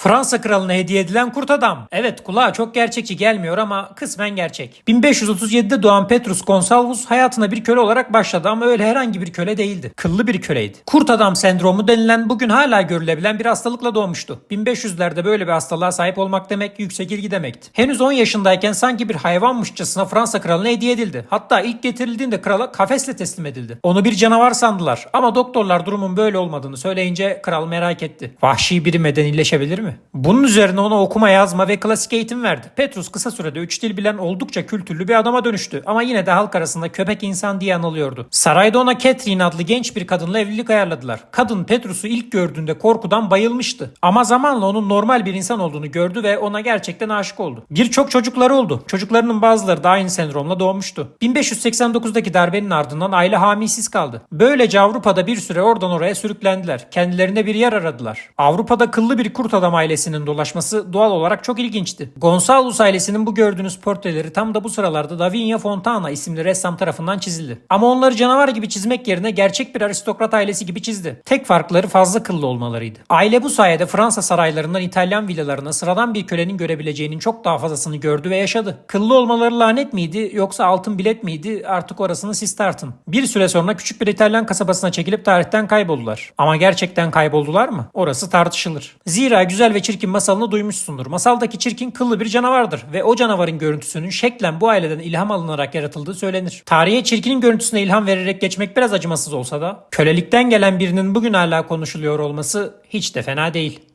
Fransa kralına hediye edilen kurt adam. Evet kulağa çok gerçekçi gelmiyor ama kısmen gerçek. 1537'de doğan Petrus Gonsalvus hayatına bir köle olarak başladı ama öyle herhangi bir köle değildi. Kıllı bir köleydi. Kurt adam sendromu denilen bugün hala görülebilen bir hastalıkla doğmuştu. 1500'lerde böyle bir hastalığa sahip olmak demek yüksek ilgi demekti. Henüz 10 yaşındayken sanki bir hayvanmışçasına Fransa kralına hediye edildi. Hatta ilk getirildiğinde krala kafesle teslim edildi. Onu bir canavar sandılar ama doktorlar durumun böyle olmadığını söyleyince kral merak etti. Vahşi biri medenileşebilir mi? Bunun üzerine ona okuma yazma ve klasik eğitim verdi. Petrus kısa sürede 3 dil bilen oldukça kültürlü bir adama dönüştü ama yine de halk arasında köpek insan diye anılıyordu. Sarayda ona Catherine adlı genç bir kadınla evlilik ayarladılar. Kadın Petrus'u ilk gördüğünde korkudan bayılmıştı. Ama zamanla onun normal bir insan olduğunu gördü ve ona gerçekten aşık oldu. Birçok çocukları oldu. Çocuklarının bazıları da aynı sendromla doğmuştu. 1589'daki darbenin ardından aile hamisiz kaldı. Böylece Avrupa'da bir süre oradan oraya sürüklendiler. Kendilerine bir yer aradılar. Avrupa'da kıllı bir kurt adam ailesinin dolaşması doğal olarak çok ilginçti. Gonsalves ailesinin bu gördüğünüz portreleri tam da bu sıralarda Davinia Fontana isimli ressam tarafından çizildi. Ama onları canavar gibi çizmek yerine gerçek bir aristokrat ailesi gibi çizdi. Tek farkları fazla kıllı olmalarıydı. Aile bu sayede Fransa saraylarından İtalyan villalarına sıradan bir kölenin görebileceğinin çok daha fazlasını gördü ve yaşadı. Kıllı olmaları lanet miydi yoksa altın bilet miydi artık orasını siz tartın. Bir süre sonra küçük bir İtalyan kasabasına çekilip tarihten kayboldular. Ama gerçekten kayboldular mı? Orası tartışılır. Zira güzel ve çirkin masalını duymuşsundur. Masaldaki çirkin kıllı bir canavardır ve o canavarın görüntüsünün şeklen bu aileden ilham alınarak yaratıldığı söylenir. Tarihe çirkinin görüntüsüne ilham vererek geçmek biraz acımasız olsa da kölelikten gelen birinin bugün hala konuşuluyor olması hiç de fena değil.